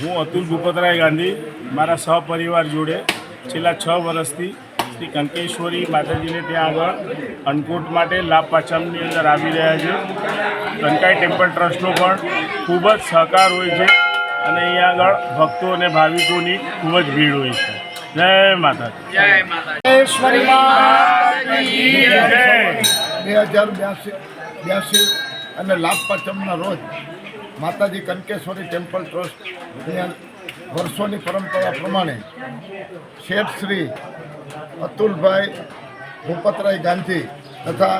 હું અતુલ ભૂપતરાય ગાંધી મારા સહપરિવાર જોડે છેલ્લા છ વર્ષથી શ્રી કંકેશ્વરી માતાજીને ત્યાં આગળ અન્નકૂટ માટે લાભ પાચમની અંદર આવી રહ્યા છે. કંકાઈ ટેમ્પલ ટ્રસ્ટનો પણ ખૂબ જ સહકાર હોય છે અને અહીંયા આગળ ભક્તો અને ભાવિકોની ખૂબ જ ભીડ હોય છે. જય માતાજી. બે હજાર બ્યાસી બ્યાસી અને લાભ પાંચમના રોજ માતાજી કનકેશ્વરી ટેમ્પલ ટ્રસ્ટની વર્ષોની પરંપરા પ્રમાણે શેઠ શ્રી અતુલભાઈ ભૂપતરાય ગાંધી તથા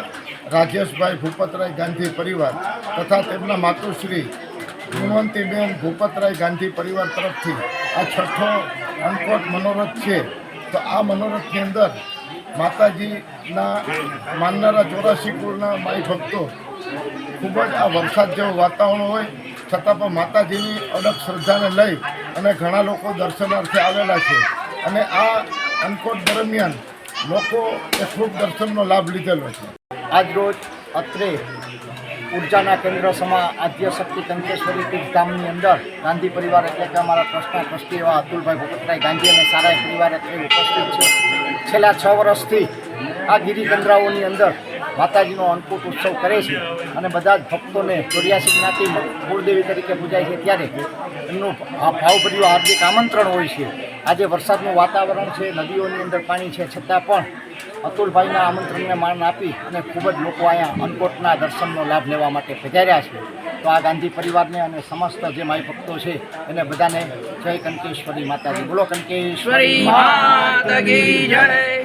રાજેશભાઈ ભૂપતરાય ગાંધી પરિવાર તથા તેમના માતુશ્રી ગુણવંતીબેન ભૂપતરાય ગાંધી પરિવાર તરફથી આ છઠ્ઠો અનકોટ મનોરથ છે. તો આ મનોરથની અંદર માતાજીના માનનારા ચોરાસી કુળના માઈ ભક્તો, ખૂબ જ આ વરસાદ જેવું વાતાવરણ હોય, છતાં પણ માતાજીની અડગ શ્રદ્ધાને લઈ અને ઘણા લોકો દર્શનાર્થે આવેલા છે. અને આ અનકોટ દરમિયાન લોકો એ ખૂબ દર્શનનો લાભ લીધેલો છે. આજરોજ અત્રે ઉર્જાના કેન્દ્ર સમા આદ્ય શક્તિ કંકેશ્વરી તીર્થ ગામની અંદર ગાંધી પરિવાર એટલે કે અમારા ટ્રસ્ટના ટ્રસ્ટી એવા અતુલભાઈ ભૂપતરાય ગાંધી અને સારા પરિવાર એટલે ઉપસ્થિત છે. છેલ્લા છ વર્ષથી આ ગિરિકંદરાઓની અંદર માતાજીનો અન્નકૂટ ઉત્સવ કરે છે અને બધા જ ભક્તોને ચોર્યાસી જ્ઞાતિ કુળદેવી તરીકે પૂજાય છે ત્યારે એમનું ભાવભર્યું હાર્દિક આમંત્રણ હોય છે. આજે વરસાદનું વાતાવરણ છે, નદીઓની અંદર પાણી છે, છતાં પણ અતુલભાઈના આમંત્રણને માન આપી અને ખૂબ જ લોકો અહીંયા અન્નકોટના દર્શનનો લાભ લેવા માટે પધાર્યા છે. તો આ ગાંધી પરિવારને અને સમસ્ત જે માય ભક્તો છે, એને બધાને જય કંકેશ્વરી માતાજી. બોલો, કંકેશ્વરી માતા જય.